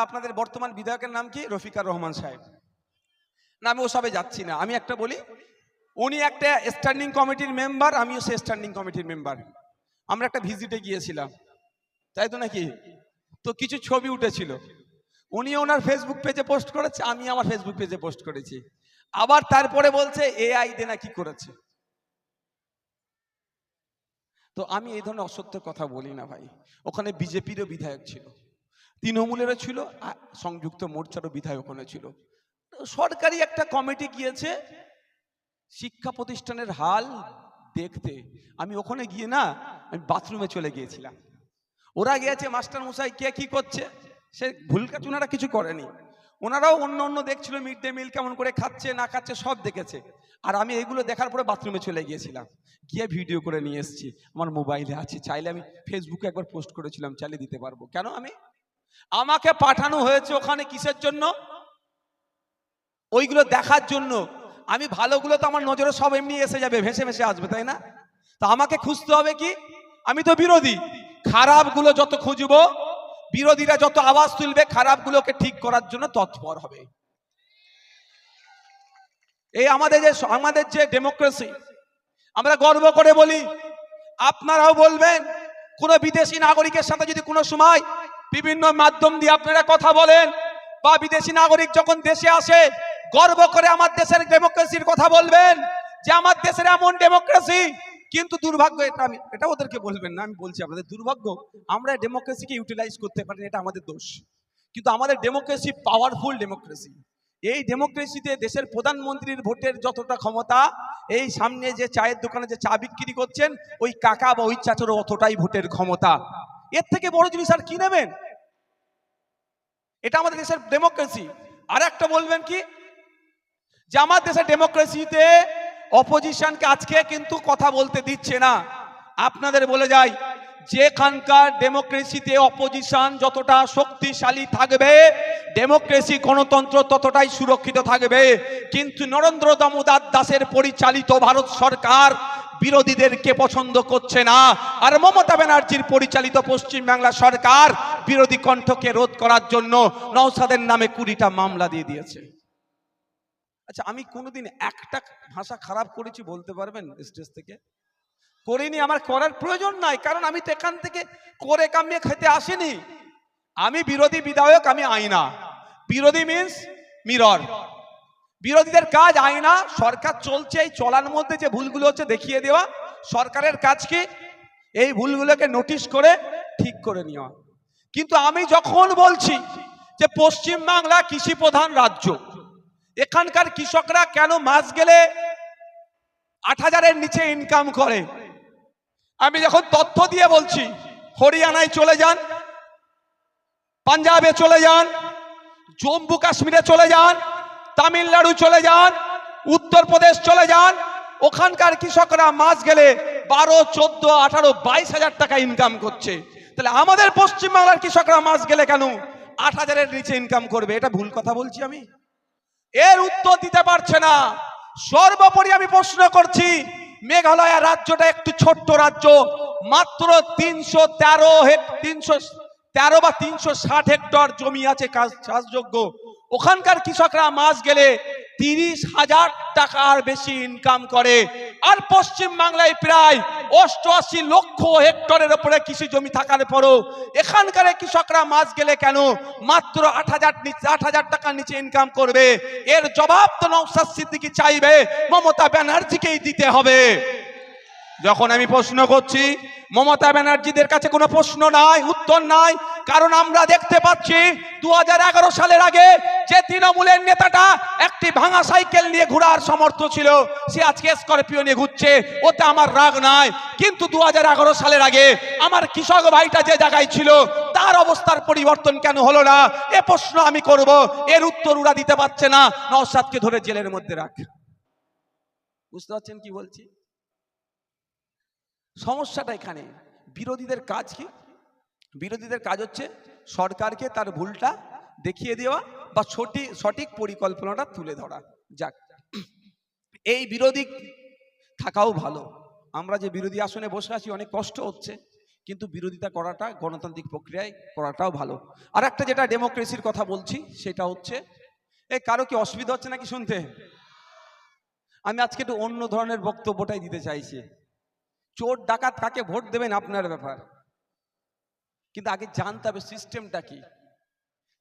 আপনাদের বর্তমান বিধায়কের নাম কি? রফিকার রহমান সাহেব। না, আমি ওসবে যাচ্ছি না। আমি একটা বলি, উনি একটা স্ট্যান্ডিং কমিটির মেম্বার আমিও সে স্ট্যান্ডিং কমিটির মেম্বার আমরা একটা ভিজিটে গিয়েছিলাম। তাই তো নাকি? তো কিছু ছবি উঠেছিল। উনি ওনার ফেসবুক পেজে পোস্ট করেছে, আমি আমার ফেসবুক পেজে পোস্ট করেছি। আবার তারপরে বলছে এআই দে না কি করেছে। তো আমি এই ধরনের অসত্য কথা বলি না ভাই। ওখানে বিজেপিরও বিধায়ক ছিল। তৃণমূলেরও ছিল সংযুক্ত মোর্চারও বিধায়ক ওখানে ছিল। সরকারি একটা কমিটি গিয়েছে, শিক্ষা প্রতিষ্ঠানের হাল দেখতে। আমি ওখানে গিয়ে না, আমি বাথরুমে চলে গিয়েছিলাম। ওরা গিয়েছে মাস্টার মশাই কে কি করছে? সে ভুল কাজ ওনারা কিছু করেনি। ওনারাও অন্য অন্য দেখছিল, মিড ডে মিল কেমন করে খাচ্ছে, না খাচ্ছে, সব দেখেছে। আর আমি এগুলো দেখার পরে বাথরুমে চলে গিয়েছিলাম। গিয়ে ভিডিও করে নিয়ে এসেছি, আমার মোবাইলে আছে। চাইলে আমি ফেসবুকে একবার পোস্ট করেছিলাম, চালিয়ে দিতে পারব। কেন আমি? আমাকে পাঠানো হয়েছে ওখানে কিসের জন্য? ওইগুলো দেখার জন্য। আমি ভালোগুলো তো আমার নজরে সব এমনি এসে যাবে, ভেসে ভেসে আসবে, তাই না? তা আমাকে খুঁজতে হবে কি? আমি তো বিরোধী। খারাপগুলো যত খুঁজবো, বিরোধীরা যত আওয়াজ তুলবে, খারাপগুলোকে ঠিক করার জন্য তৎপর হবে। এই আমাদের যে আমাদের যে ডেমোক্রেসি, আমরা গর্ব করে বলি, আপনারাও বলবেন, কোনো বিদেশি নাগরিকের সাথে যদি কোনো সময় বিভিন্ন মাধ্যম দিয়ে আপনারা কথা বলেন। বা বিদেশি নাগরিক যখন দেশে আসে, গর্ব করে আমার দেশের ডেমোক্রেসির কথা বলবেন যে আমার দেশের এমন ডেমোক্রেসি কিন্তু দুর্ভাগ্য, এটা আমি, এটা ওদেরকে বলবেন না, আমি বলছি আপনাদের, দুর্ভাগ্য, আমরা ডেমোক্রেসিকে ইউটিলাইজ করতে পারি এটা আমাদের দোষ। কিন্তু আমাদের ডেমোক্রেসি পাওয়ারফুল ডেমোক্রেসি এই ডেমোক্রেসিতে দেশের প্রধানমন্ত্রীর ভোটের যতটা ক্ষমতা, এই সামনে যে চায়ের দোকানে যে চা বিক্রি করছেন, ওই কাকা বা ওই চাচরও অতটাই ভোটের ক্ষমতা। এর থেকে বড় জিনিস আর কি নেবেন? এটা আমাদের দেশের ডেমোক্রেসি আর একটা বলবেন কি? যে আমার দেশের ডেমোক্রেসিতে অপোজিশনকে আজকে কিন্তু কথা বলতে দিচ্ছে না। আপনাদের বলে যাই, যেখানকার ডেমোক্রেসিতে অপোজিশন যতটা শক্তিশালী থাকবে ডেমোক্রেসি গণতন্ত্র ততটাই সুরক্ষিত থাকবে। কিন্তু নরেন্দ্র দামোদর দাসের পরিচালিত ভারত সরকার বিরোধীদেরকে পছন্দ করছে না। আর মমতা ব্যানার্জির পরিচালিত পশ্চিম বাংলা সরকার বিরোধী কণ্ঠকে রোধ করার জন্য নওসাদের নামে কুড়িটা মামলা দিয়ে দিয়েছে। আচ্ছা আমি কোনোদিন একটা ভাষা খারাপ করেছি বলতে পারবেন স্টেজ থেকে? করিনি, আমার করার প্রয়োজন নাই, কারণ আমি তো এখান থেকে করে কামিয়ে খেতে আসিনি। আমি বিরোধী বিধায়ক, আমি আইনা। বিরোধী মিন্স মিরর বিরোধীদের কাজ আইনা সরকার চলছে, এই চলার মধ্যে যে ভুলগুলো হচ্ছে দেখিয়ে দেওয়া। সরকারের কাজ কি? এই ভুলগুলোকে নোটিশ করে ঠিক করে নেওয়া। কিন্তু আমি যখন বলছি যে পশ্চিম বাংলা কৃষি প্রধান রাজ্য, এখানকার কৃষকরা কেন মাস গেলে আট হাজারের নিচে ইনকাম করে? আমি যখন তথ্য দিয়ে বলছি, হরিয়ানায় চলে যান, পাঞ্জাবে চলে যান, জম্মু কাশ্মীরে চলে যান তামিলনাড়ু চলে যান, উত্তরপ্রদেশ চলে যান, ওখানকার কৃষকরা মাস গেলে বারো, চোদ্দ, আঠারো, বাইশ হাজার টাকা ইনকাম করছে। তাহলে আমাদের পশ্চিমবাংলার কৃষকরা মাস গেলে কেন আট হাজারের নিচে ইনকাম করবে? এটা ভুল কথা বলছি আমি। এর উত্তর দিতে পারছে না। সর্বোপরি আমি প্রশ্ন করছি, মেঘালয় রাজ্যটা একটু ছোট্ট রাজ্য, মাত্র তিনশো তেরো তিনশো তেরো বা তিনশো ষাট হেক্টর জমি আছে চাষযোগ্য। ওখানকার কৃষকরা মাস গেলে তিরিশ হাজার টাকার বেশি ইনকাম করে। আর পশ্চিম বাংলায় প্রায় অষ্টআশি লক্ষ হেক্টরের উপরে কৃষি জমি থাকার পরও এখানকার কৃষকরা মাস গেলে কেন মাত্র আট হাজার আট হাজার টাকার নিচে ইনকাম করবে? এর জবাব তো নৌসাদ সিদ্দিকি চাইবে, মমতা ব্যানার্জিকেই দিতে হবে। যখন আমি প্রশ্ন করছি, মমতা ব্যানার্জিদের কাছে কোনো প্রশ্ন নাই, উত্তর নাই, কারণ আমরা দেখতে পাচ্ছি দু হাজার এগারো সালের আগে যে তৃণমূলের নেতাটা একটি ভাঙা সাইকেল নিয়ে ঘোরার সমর্থ ছিল, সে আজকে স্করপিও নিয়ে ঘুরছে, ওতে আমার রাগ নাই। কিন্তু দুহাজার এগারো সালের আগে আমার কৃষক ভাইটা যে জায়গায় ছিল, তার অবস্থার পরিবর্তন কেন হলো না? এ প্রশ্ন আমি করব, এর উত্তর ওরা দিতে পারছে না। নওসাদকে ধরে জেলের মধ্যে রাখ। বুঝতে পারছেন কি বলছি? সমস্যাটা এখানে। বিরোধীদের কাজ কি? বিরোধীদের কাজ হচ্ছে সরকারকে তার ভুলটা দেখিয়ে দেওয়া বা সঠিক সঠিক পরিকল্পনাটা তুলে ধরা। যাক। এই বিরোধী থাকাও ভালো। আমরা যে বিরোধী আসনে বসে আছি, অনেক কষ্ট হচ্ছে। কিন্তু বিরোধিতা করাটা, গণতান্ত্রিক প্রক্রিয়ায় করাটাও ভালো। আর একটা যেটা ডেমোক্রেসির কথা বলছি, সেটা হচ্ছে, এ, কারও কি অসুবিধা হচ্ছে নাকি শুনতে? আমি আজকে একটু অন্য ধরনের বক্তব্যটাই দিতে চাইছি। চোর ডাকাত কাকে ভোট দেবেন আপনার ব্যাপার? কিন্তু আগে জানতে হবে সিস্টেমটা কি?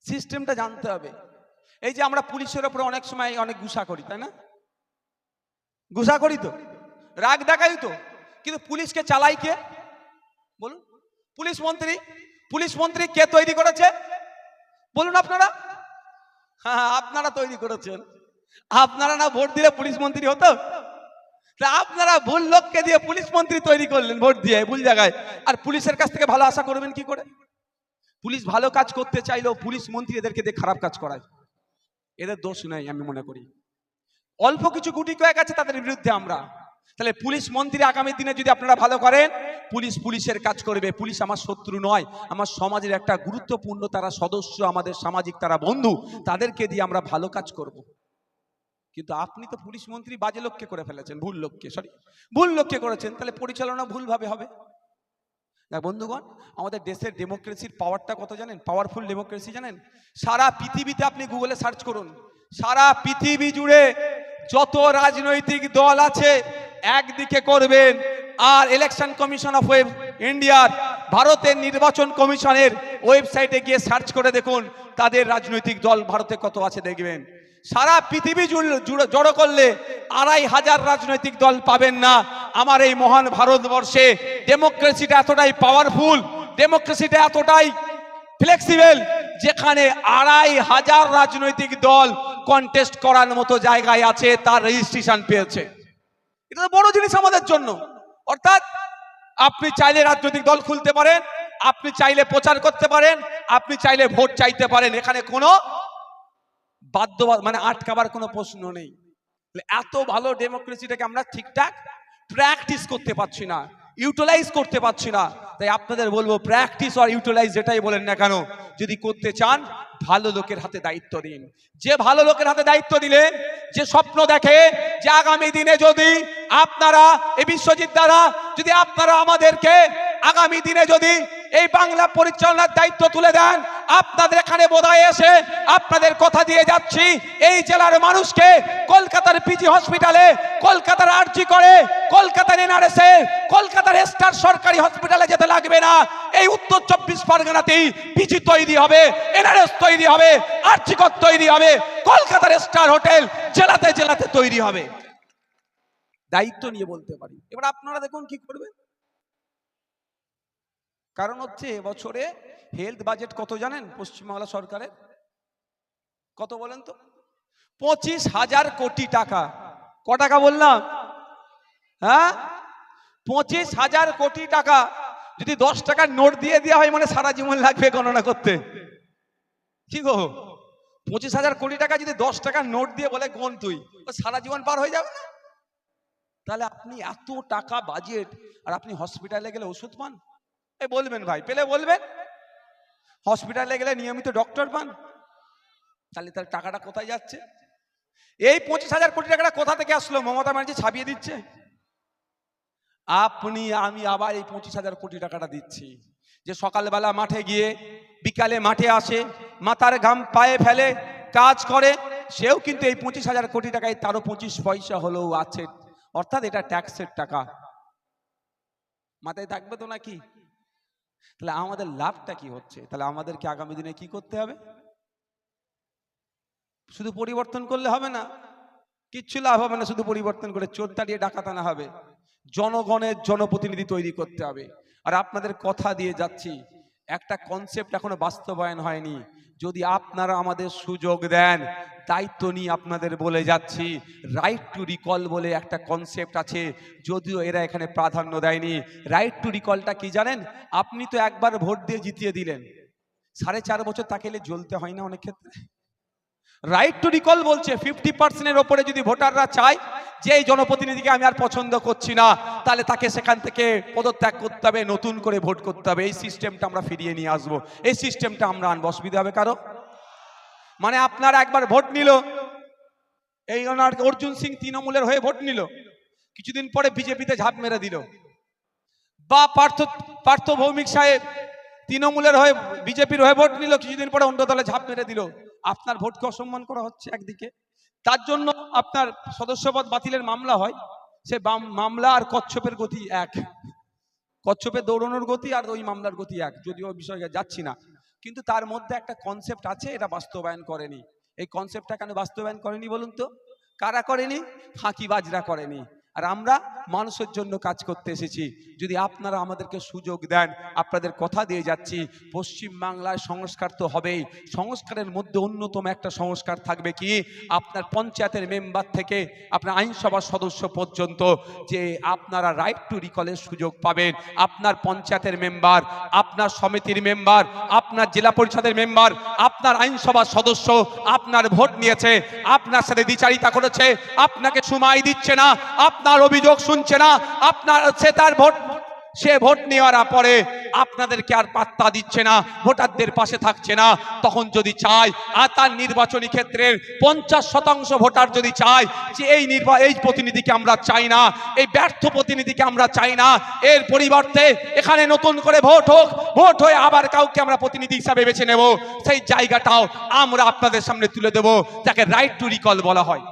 সিস্টেমটা জানতে হবে। এই যে আমরা পুলিশের ওপরে অনেক সময় অনেক গুসা করি, তাই না? গুসা করি তো? রাগ দেখাই তো। কিন্তু পুলিশকে চালাই কে? বলুন। পুলিশ মন্ত্রী? পুলিশ মন্ত্রী কে তৈরি করেছে? বলুন আপনারা। হ্যাঁ আপনারা তৈরি করেছেন। আপনারা না ভোট দিলে পুলিশ মন্ত্রী হতো? তা আপনারা ভুল লোককে দিয়ে পুলিশ মন্ত্রী তৈরি করলেন ভোট দিয়ে ভুল জায়গায়। আর পুলিশের কাছ থেকে ভালো আশা করবেন কি করে? পুলিশ ভালো কাজ করতে চাইলেও পুলিশ মন্ত্রী এদেরকে দিয়ে খারাপ কাজ করায়। এদের দোষ নাই আমি মনে করি। অল্প কিছু গুটি কয়েক আছে তাদের বিরুদ্ধে আমরা। তাহলে পুলিশ মন্ত্রী আগামী দিনে যদি আপনারা ভালো করেন, পুলিশ পুলিশের কাজ করবে। পুলিশ আমার শত্রু নয়, আমার সমাজের একটা গুরুত্বপূর্ণ তারা সদস্য, আমাদের সামাজিক তারা বন্ধু, তাদেরকে দিয়ে আমরা ভালো কাজ করব। কিন্তু আপনি তো পুলিশ মন্ত্রী, বাজে লোককে করে ফেলেছেন, ভুল লোককে সরি ভুল লোককে করেছেন, তাহলে পরিচালনা ভুলভাবে হবে। দেখ বন্ধুগণ, আমাদের দেশের ডেমোক্রেসির পাওয়ারটা কত জানেন? পাওয়ারফুল ডেমোক্রেসি জানেন? সারা পৃথিবীতে আপনি গুগলে সার্চ করুন। সারা পৃথিবী জুড়ে যত রাজনৈতিক দল আছে, একদিকে করবেন আর ইলেকশন কমিশন অফ ওয়েব ইন্ডিয়ার ভারতের নির্বাচন কমিশনের ওয়েবসাইটে গিয়ে সার্চ করে দেখুন, তাদের রাজনৈতিক দল ভারতে কত আছে দেখবেন। সারা পৃথিবী জুড়ে- করলে আড়াই হাজার রাজনৈতিক দল পাবেন না। আমার এই মহান ভারতবর্ষে ডেমোক্রেসিটা এতটাই পাওয়ারফুল ডেমোক্রেসিটা এতটাই ফ্লেক্সিবল যেখানে আড়াই হাজার রাজনৈতিক দল কন্টেস্ট করার মতো জায়গায় আছে, তার রেজিস্ট্রেশন পেয়েছে। এটা তো বড় জিনিস আমাদের জন্য। অর্থাৎ আপনি চাইলে রাজনৈতিক দল খুলতে পারেন, আপনি চাইলে প্রচার করতে পারেন, আপনি চাইলে ভোট চাইতে পারেন। এখানে কোনো বাধ্য মানে আটকাবার কোনো প্রশ্ন নেই। এত ভালো ডেমোক্রেসিটাকে আমরা ঠিকঠাক প্র্যাকটিস করতে পারছি না, ইউটিলাইজ করতে পারছি না। তাই আপনাদের বলব, প্র্যাকটিস আর ইউটিলাইজ যেটাই বলেন না কেন, যদি করতে চান, ভালো লোকের হাতে দায়িত্ব দিন। যে ভালো লোকের হাতে দায়িত্ব দিলে যে স্বপ্ন দেখে, যে আগামী দিনে যদি আপনারা, এই বিশ্বজিৎ দ্বারা যদি আপনারা আমাদেরকে আগামী দিনে যদি এই বাংলা পরিচালনার দায়িত্ব তুলে দেন আপনাদের এখানে বোধহয় এসে আপনাদের কথা দিয়ে যাচ্ছি। এই জেলার মানুষকে কলকাতার পিজি হসপিটালে, কলকাতার আরজি করে, কলকাতার এনআরএসে, কলকাতার স্টার সরকারি হসপিটালে যেতে লাগবে না। এই উত্তর চব্বিশ পরগনাতেই পিজি তৈরি হবে, এনআরএস তৈরি হবে আর্জিকর তৈরি হবে, কলকাতার স্টার হোটেল জেলাতে জেলাতে তৈরি হবে। দায়িত্ব নিয়ে বলতে পারি। এবার আপনারা দেখুন কি করবেন। কারণ হচ্ছে এবছরে হেলথ বাজেট কত জানেন পশ্চিমবাংলা সরকারের? কত বলেন তো? পঁচিশ হাজার কোটি টাকা। ক টাকা বললাম? হ্যাঁ? পঁচিশ হাজার কোটি টাকা। যদি দশ টাকার নোট দিয়ে দেওয়া হয় মানে সারা জীবন লাগবে গণনা করতে। কি গো? পঁচিশ হাজার কোটি টাকা যদি দশ টাকার নোট দিয়ে বলে কোন তুই সারা জীবন পার হয়ে যাবে না? তাহলে আপনি এত টাকা বাজেট আর আপনি হসপিটালে গেলে ওষুধ পান? এই বলবেন ভাই, পেলে বলবেন? হসপিটালে গেলে নিয়মিত ডক্টর পান? তাহলে তার টাকাটা কোথায় যাচ্ছে? এই পঁচিশ হাজার কোটি টাকাটা কোথা থেকে আসলো? মমতা ব্যানার্জি ছাপিয়ে দিচ্ছে? আপনি, আমি আবার এই পঁচিশ হাজার কোটি টাকাটা দিচ্ছি। যে সকালবেলা মাঠে গিয়ে, বিকালে মাঠে আসে, মাথার ঘাম পায়ে ফেলে, কাজ করে, সেও কিন্তু এই পঁচিশ হাজার কোটি টাকায় তারও পঁচিশ পয়সা হলেও আছে। অর্থাৎ এটা ট্যাক্সের টাকা। মাথায় থাকবে তো নাকি? তাহলে আমাদের লাভটা কি হচ্ছে? তাহলে আমাদেরকে আগামী দিনে কি করতে হবে? শুধু পরিবর্তন করলে হবে না। কিচ্ছু লাভ হবে না, শুধু পরিবর্তন করে চোর দাঁড়িয়ে ডাকাত আনা হবে। জনগণের জনপ্রতিনিধি তৈরি করতে হবে। আর আপনাদের কথা দিয়ে যাচ্ছি, একটা কনসেপ্ট এখনও বাস্তবায়ন হয়নি। যদি আপনারা আমাদের সুযোগ দেন, দায়িত্ব নিয়ে আপনাদের বলে যাচ্ছি রাইট টু রিকল বলে একটা কনসেপ্ট আছে, যদিও এরা এখানে প্রাধান্য দেয়নি। রাইট টু রিকলটা কি জানেন? আপনি তো একবার ভোট দিয়ে জিতিয়ে দিলেন। সাড়ে চার বছর তাকে এলে জ্বলতে হয় না অনেক ক্ষেত্রে? রাইট টু রিকল বলছে ফিফটি পার্সেন্টের ওপরে যদি ভোটাররা চায় যে জনপ্রতিনিধিকে আমি আর পছন্দ করছি না, তাহলে তাকে সেখান থেকে পদত্যাগ করতে হবে, নতুন করে ভোট করতে হবে। এই সিস্টেমটা আমরা ফিরিয়ে নিয়ে আসব। এই সিস্টেমটা আমরা আনব। অসুবিধা হবে কারও? মানে আপনার একবার ভোট নিল, এই ওনার অর্জুন সিং তৃণমূলের হয়ে ভোট নিল, কিছুদিন পরে বিজেপিতে ঝাঁপ মেরে দিল। বা পার্থ পার্থ ভৌমিক সাহেব তৃণমূলের হয়ে, বিজেপির হয়ে ভোট নিল, কিছুদিন পরে অন্য দলে ঝাঁপ মেরে দিল। আপনার ভোটকে অসম্মান করা হচ্ছে একদিকে। তার জন্য আপনার সদস্যপদ বাতিলের মামলা হয়। সে মামলা আর কচ্ছপের গতি এক। কচ্ছপের দৌড়ানোর গতি আর ওই মামলার গতি এক। যদিও বিষয়ে যাচ্ছি না। কিন্তু তার মধ্যে একটা কনসেপ্ট আছে, এটা বাস্তবায়ন করেনি। এই কনসেপ্টটা কেন বাস্তবায়ন করেনি বলুন তো? কারা করেনি? ফাঁকিবাজরা করেনি। আর আমরা মানুষের জন্য কাজ করতে এসেছি। যদি আপনারা আমাদেরকে সুযোগ দেন, আপনাদের কথা দিয়ে যাচ্ছি। পশ্চিম বাংলায় সংস্কার তো হবেই। সংস্কারের মধ্যে অন্যতম একটা সংস্কার থাকবে কি? আপনার পঞ্চায়েতের মেম্বার থেকে আপনার আইনসভার সদস্য পর্যন্ত যে আপনারা রাইট টু রিকলের সুযোগ পাবেন। আপনার পঞ্চায়েতের মেম্বার, আপনার সমিতির মেম্বার, আপনার জেলা পরিষদের মেম্বার, আপনার আইনসভার সদস্য আপনার ভোট নিয়েছে, আপনার সাথে দ্বিচারিতা করেছে, আপনাকে সময় দিচ্ছে না, আপনার অভিযোগ শুনছে না, আপনার, সে তার ভোট, সে ভোট নেওয়ার পরে আপনাদেরকে আর পাত্তা দিচ্ছে না, ভোটারদের পাশে থাকছে না। তখন যদি চায় আর তার নির্বাচনী ক্ষেত্রের পঞ্চাশ শতাংশ ভোটার যদি চায়, যে এই নির্বা, এই প্রতিনিধিকে আমরা চাই না, এই ব্যর্থ প্রতিনিধিকে আমরা চাই না, এর পরিবর্তে এখানে নতুন করে ভোট হোক, ভোট হয়ে আবার কাউকে আমরা প্রতিনিধি হিসাবে বেছে নেব। সেই জায়গাটাও আমরা আপনাদের সামনে তুলে দেব, যাকে রাইট টু রিকল বলা হয়।